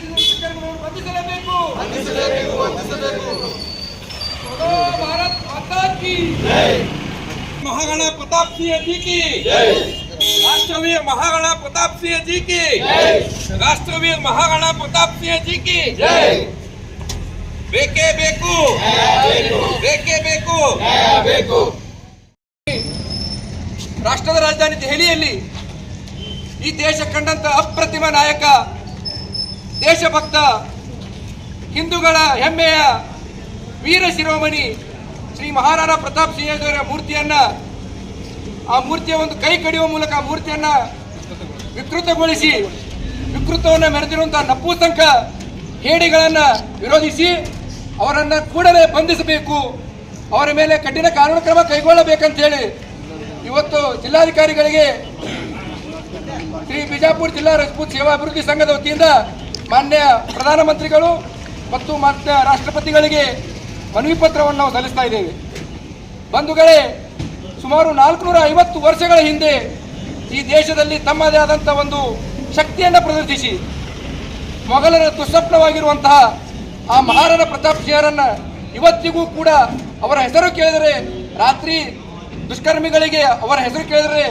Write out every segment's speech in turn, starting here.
ದುಷ್ಕರ್ಮಿಗಳನ್ನು ಬಂಧಿಸಲೇಬೇಕು बोलो भारत माता की महाराणा प्रताप सिंह जी की राष्ट्रवीर महाराणा प्रताप सिंह जी की राष्ट्रवीर महाराणा प्रताप सिंह जी की ಬೇಕೇ ಬೇಕು ಬೇಕೇ ಬೇಕು ರಾಷ್ಟ್ರದ ರಾಜಧಾನಿ ದೆಹಲಿಯಲ್ಲಿ ಈ ದೇಶ ಕಂಡಂತ ಅಪ್ರತಿಮ ನಾಯಕ ದೇಶಭಕ್ತ ಹಿಂದೂಗಳ ಹೆಮ್ಮೆಯ ವೀರ ಶಿರೋಮಣಿ ಶ್ರೀ ಮಹಾರಾಣಾ ಪ್ರತಾಪ್ ಸಿಂಹದೇವರ ಮೂರ್ತಿಯನ್ನ, ಆ ಮೂರ್ತಿಯ ಒಂದು ಕೈ ಕಡಿಯುವ ಮೂಲಕ ಆ ಮೂರ್ತಿಯನ್ನ ವಿಕೃತಗೊಳಿಸಿ, ವಿಕೃತವನ್ನು ಮೆರೆದಿರುವಂತಹ ನಪುಸಂಕ ಹೇಡಿಗಳನ್ನು ವಿರೋಧಿಸಿ ಅವರನ್ನು ಕೂಡಲೇ ಬಂಧಿಸಬೇಕು, ಅವರ ಮೇಲೆ ಕಠಿಣ ಕಾನೂನು ಕ್ರಮ ಕೈಗೊಳ್ಳಬೇಕಂತ ಹೇಳಿ ಇವತ್ತು ಜಿಲ್ಲಾಧಿಕಾರಿಗಳಿಗೆ ಶ್ರೀ ಬಿಜಾಪುರ ಜಿಲ್ಲಾ ರಜಪೂತ್ ಸೇವಾ ಅಭಿವೃದ್ಧಿ ಸಂಘದ ವತಿಯಿಂದ ಮಾನ್ಯ ಪ್ರಧಾನಮಂತ್ರಿಗಳು ಮತ್ತು ಮಾನ್ಯ ರಾಷ್ಟ್ರಪತಿಗಳಿಗೆ ಮನವಿ ಪತ್ರವನ್ನು ನಾವು ಸಲ್ಲಿಸ್ತಾ ಇದ್ದೇವೆ. ಬಂಧುಗಳೇ, ಸುಮಾರು ನಾಲ್ಕುನೂರ ಐವತ್ತು ವರ್ಷಗಳ ಹಿಂದೆ ಈ ದೇಶದಲ್ಲಿ ತಮ್ಮದೇ ಆದಂಥ ಒಂದು ಶಕ್ತಿಯನ್ನು ಪ್ರದರ್ಶಿಸಿ, ಮೊಘಲರ ದುಸ್ವಪ್ನವಾಗಿರುವಂತಹ ಆ ಮಹಾರಾಣ ಪ್ರತಾಪ್ ಸಿಂಹರನ್ನ ಇವತ್ತಿಗೂ ಕೂಡ ಅವರ ಹೆಸರು ಕೇಳಿದರೆ ರಾತ್ರಿ ದುಷ್ಕರ್ಮಿಗಳಿಗೆ ಅವರ ಹೆಸರು ಕೇಳಿದರೆ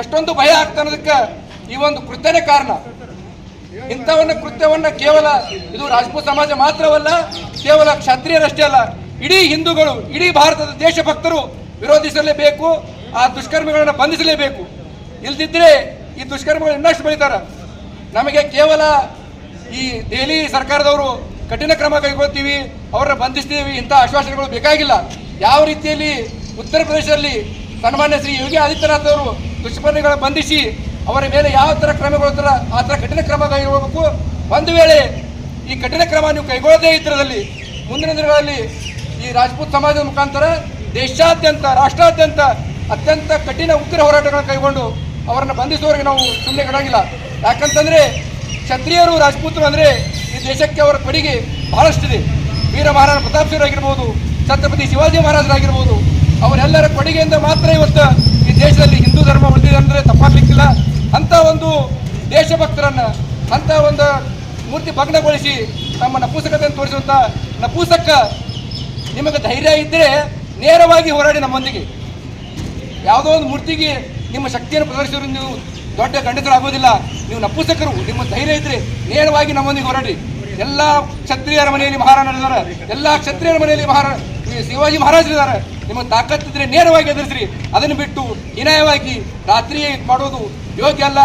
ಎಷ್ಟೊಂದು ಭಯ ಆಗ್ತಾ ಅನ್ನೋದಕ್ಕೆ ಈ ಒಂದು ಕೃತ್ಯನೇ ಕಾರಣ. ಇಂಥವನ್ನ ಕೃತ್ಯವನ್ನ ಕೇವಲ ಇದು ರಾಜಪೂತ ಸಮಾಜ ಮಾತ್ರವಲ್ಲ, ಕೇವಲ ಕ್ಷತ್ರಿಯರಷ್ಟೇ ಅಲ್ಲ, ಇಡೀ ಹಿಂದೂಗಳು, ಇಡೀ ಭಾರತದ ದೇಶಭಕ್ತರು ವಿರೋಧಿಸಲೇಬೇಕು, ಆ ದುಷ್ಕರ್ಮಿಗಳನ್ನು ಬಂಧಿಸಲೇಬೇಕು. ಇಲ್ದಿದ್ರೆ ಈ ದುಷ್ಕರ್ಮಿಗಳು ಇನ್ನಷ್ಟು ಬೆಳೀತಾರೆ. ನಮಗೆ ಕೇವಲ ಈ ದೆಹಲಿ ಸರ್ಕಾರದವರು ಕಠಿಣ ಕ್ರಮ ಕೈಗೊಳ್ತೀವಿ, ಅವರನ್ನ ಬಂಧಿಸ್ತೀವಿ, ಇಂಥ ಆಶ್ವಾಸನೆಗಳು ಬೇಕಾಗಿಲ್ಲ. ಯಾವ ರೀತಿಯಲ್ಲಿ ಉತ್ತರ ಪ್ರದೇಶದಲ್ಲಿ ಸನ್ಮಾನ್ಯ ಶ್ರೀ ಯೋಗಿ ಆದಿತ್ಯನಾಥ್ ಅವರು ದುಷ್ಕರ್ಮಿಗಳನ್ನು ಬಂಧಿಸಿ ಅವರ ಮೇಲೆ ಯಾವ ಥರ ಕ್ರಮಗಳು ಆ ಥರ ಕಠಿಣ ಕ್ರಮ ಕೈಗೊಳ್ಳಬೇಕು ಒಂದು ವೇಳೆ ಈ ಕಠಿಣ ಕ್ರಮ ನೀವು ಕೈಗೊಳ್ಳದೇ ಇದ್ದರಲ್ಲಿ ಮುಂದಿನ ದಿನಗಳಲ್ಲಿ ಈ ರಾಜಪೂತ್ ಸಮಾಜದ ಮುಖಾಂತರ ದೇಶಾದ್ಯಂತ, ರಾಷ್ಟ್ರಾದ್ಯಂತ ಅತ್ಯಂತ ಕಠಿಣ ಉಗ್ರ ಹೋರಾಟಗಳನ್ನು ಕೈಗೊಂಡು ಅವರನ್ನು ಬಂಧಿಸುವವರೆಗೆ ನಾವು ಸುಮ್ಮನೆ ಕಡಂಗಿಲ್ಲ ಯಾಕಂತಂದ್ರೆ ಕ್ಷತ್ರಿಯರು ರಾಜಪೂತರು ಅಂದ್ರೆ ಈ ದೇಶಕ್ಕೆ ಅವರ ಕೊಡುಗೆ ಬಹಳಷ್ಟಿದೆ. ವೀರ ಮಹಾರಾಜ ಪ್ರತಾಪ್ ಸಿಂಗ್ ಆಗಿರ್ಬೋದು, ಛತ್ರಪತಿ ಶಿವಾಜಿ ಮಹಾರಾಜರಾಗಿರ್ಬೋದು, ಅವರೆಲ್ಲರ ಕೊಡುಗೆಯಿಂದ ಮಾತ್ರ ಇವತ್ತು ಈ ದೇಶದಲ್ಲಿ ಹಿಂದೂ ಧರ್ಮ ಉಳಿದಿದೆ ಅಂದರೆ ತಪ್ಪಾಗ್ಲಿಕ್ಕಿಲ್ಲ. ಅಂತ ಒಂದು ದೇಶಭಕ್ತರನ್ನ, ಅಂತ ಒಂದು ಮೂರ್ತಿ ಭಗ್ನಗೊಳಿಸಿ ನಮ್ಮ ನಪುಸಕತೆಯನ್ನು ತೋರಿಸುವಂತ ನಪುಸಕ ನಿಮಗೆ ಧೈರ್ಯ ಇದ್ದರೆ ನೇರವಾಗಿ ಹೋರಾಡಿ ನಮ್ಮೊಂದಿಗೆ. ಯಾವುದೋ ಒಂದು ಮೂರ್ತಿಗೆ ನಿಮ್ಮ ಶಕ್ತಿಯನ್ನು ಪ್ರದರ್ಶಿಸಿದ್ರು ನೀವು ದೊಡ್ಡ ಗಂಡಸರಾಗೋದಿಲ್ಲ ನೀವು ನಪುಸಕರು, ನಿಮ್ಮ ಧೈರ್ಯ ಇದ್ರೆ ನೇರವಾಗಿ ನಮ್ಮೊಂದಿಗೆ ಹೋರಾಡಿ. ಎಲ್ಲ ಕ್ಷತ್ರಿಯರ ಮನೆಯಲ್ಲಿ ಮಹಾರಾಣ ಎಲ್ಲ ಕ್ಷತ್ರಿಯರ ಮನೆಯಲ್ಲಿ ಮಹಾರಾ ಈ ಶಿವಾಜಿ ಮಹಾರಾಜರಿದ್ದಾರೆ ನಿಮಗೆ ತಾಕತ್ತಿದ್ರೆ ನೇರವಾಗಿ ಎದುರಿಸ್ರಿ ಅದನ್ನು ಬಿಟ್ಟು ಹೀನಾಯವಾಗಿ ರಾತ್ರಿ ಮಾಡೋದು ಯೋಗ್ಯ ಅಲ್ಲ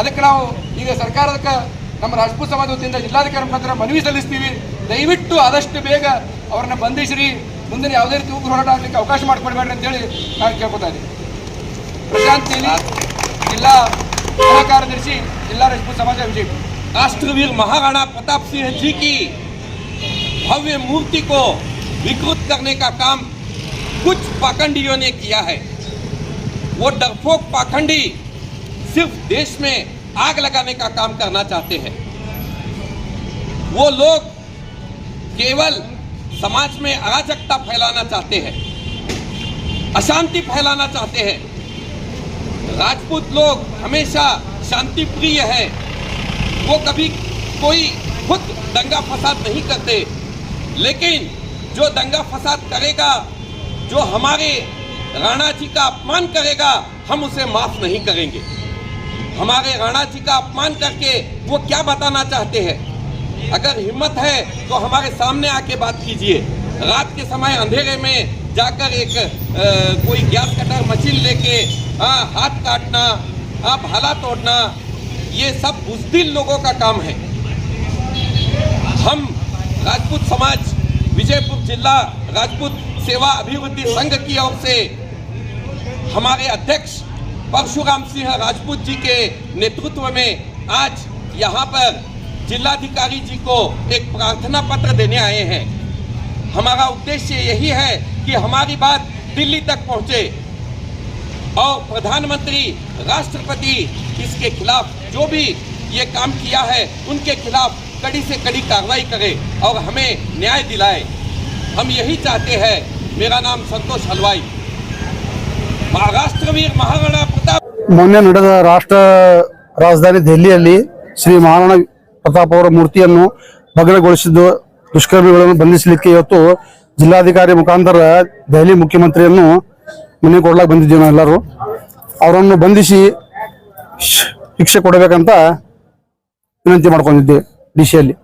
ಅದಕ್ಕೆ ನಾವು ಈಗ ಸರ್ಕಾರದಕ್ಕೆ ನಮ್ಮ ರಾಜಪೂತ್ ಸಮಾಜ ವತಿಯಿಂದ ಜಿಲ್ಲಾಧಿಕಾರಿ ಮುಖಾಂತರ ಮನವಿ ಸಲ್ಲಿಸ್ತೀವಿ ದಯವಿಟ್ಟು ಆದಷ್ಟು ಬೇಗ ಅವರನ್ನ ಬಂಧಿಸಿರಿ ಮುಂದಿನ ಯಾವುದೇ ರೀತಿ ಉಗ್ರ ಹೋರಾಟ ಆಗಲಿಕ್ಕೆ ಅವಕಾಶ ಮಾಡಿಕೊಡ್ಬೇಡ್ರಿ ಅಂತೇಳಿ ನಾನು ಕೇಳ್ಕೊತಾ ಇದ್ದೀನಿ ಪ್ರಶಾಂತ್ ತೇಲಿ ಜಿಲ್ಲಾ ಗೃಹ ಕಾರ್ಯದರ್ಶಿ ಜಿಲ್ಲಾ ರಾಜಪೂತ್ ಸಮಾಜ ವಿಜಯಪುರ राष्ट्रवीर महाराणा प्रताप सिंह जी की भव्य मूर्ति को विकृत करने का काम कुछ पाखंडियों ने किया है। वो डरपोक पाखंडी सिर्फ़ देश में आग लगाने का काम करना चाहते हैं। वो लोग केवल समाज में अराजकता फैलाना चाहते हैं, अशांति फैलाना चाहते हैं। राजपूत लोग हमेशा शांति प्रिय है। वो कभी कोई खुद दंगा फसाद नहीं करते, लेकिन जो दंगा फसाद करेगा जो हमारे राणा जी का अपमान करेगा हम उसे माफ़ नहीं करेंगे। हमारे राणा जी का अपमान करके वो क्या बताना चाहते हैं? अगर हिम्मत है तो हमारे सामने आके बात कीजिए। रात के समय अंधेरे में जाकर एक अ, कोई गैस कटर मशीन लेके हाँ, हाथ काटना हाँ, भाला तोड़ना ये सब बुजदिल लोगों का काम है। हम राजपूत समाज विजयपुर जिला राजपूत सेवा अभिवृद्धि संघ की ओर से हमारे अध्यक्ष परशुराम सिंह राजपूत जी के नेतृत्व में आज यहाँ पर जिलाधिकारी जी को एक प्रार्थना पत्र देने आए हैं। हमारा उद्देश्य यही है कि हमारी बात दिल्ली तक पहुँचे और प्रधानमंत्री, राष्ट्रपति इसके खिलाफ जो भी ये काम किया है, उनके खिलाफ कड़ी से कड़ी कार्रवाई करे और हमें न्याय दिलाए। हम यही चाहते हैं। मेरा नाम संतोष हलवाई। महाराष्ट्रवीर महाराणा प्रताप ಮೊನ್ನೆ ನಡೆದ ರಾಷ್ಟ್ರ ರಾಜಧಾನಿ ದೆಹಲಿಯಲ್ಲಿ ಶ್ರೀ ಮಹಾರಾಣ ಪ್ರತಾಪ್ ಅವರ ಮೂರ್ತಿಯನ್ನು ಭಗ್ನಗೊಳಿಸಿದ್ದು ದುಷ್ಕರ್ಮಿಗಳನ್ನು ಬಂಧಿಸಲಿಕ್ಕೆ ಇವತ್ತು ಜಿಲ್ಲಾಧಿಕಾರಿ ಮುಖಾಂತರ ದೆಹಲಿ ಮುಖ್ಯಮಂತ್ರಿಯನ್ನು ಮನೆ ಕೊಡ್ಲಾಕ್ ಬಂದಿದ್ದೀವಿ ನಾವೆಲ್ಲರೂ ಅವರನ್ನು ಬಂಧಿಸಿ ಶಿಕ್ಷೆ ಕೊಡಬೇಕಂತ ವಿನಂತಿ ಮಾಡ್ಕೊಂಡಿದ್ದೆ డిషెల్లి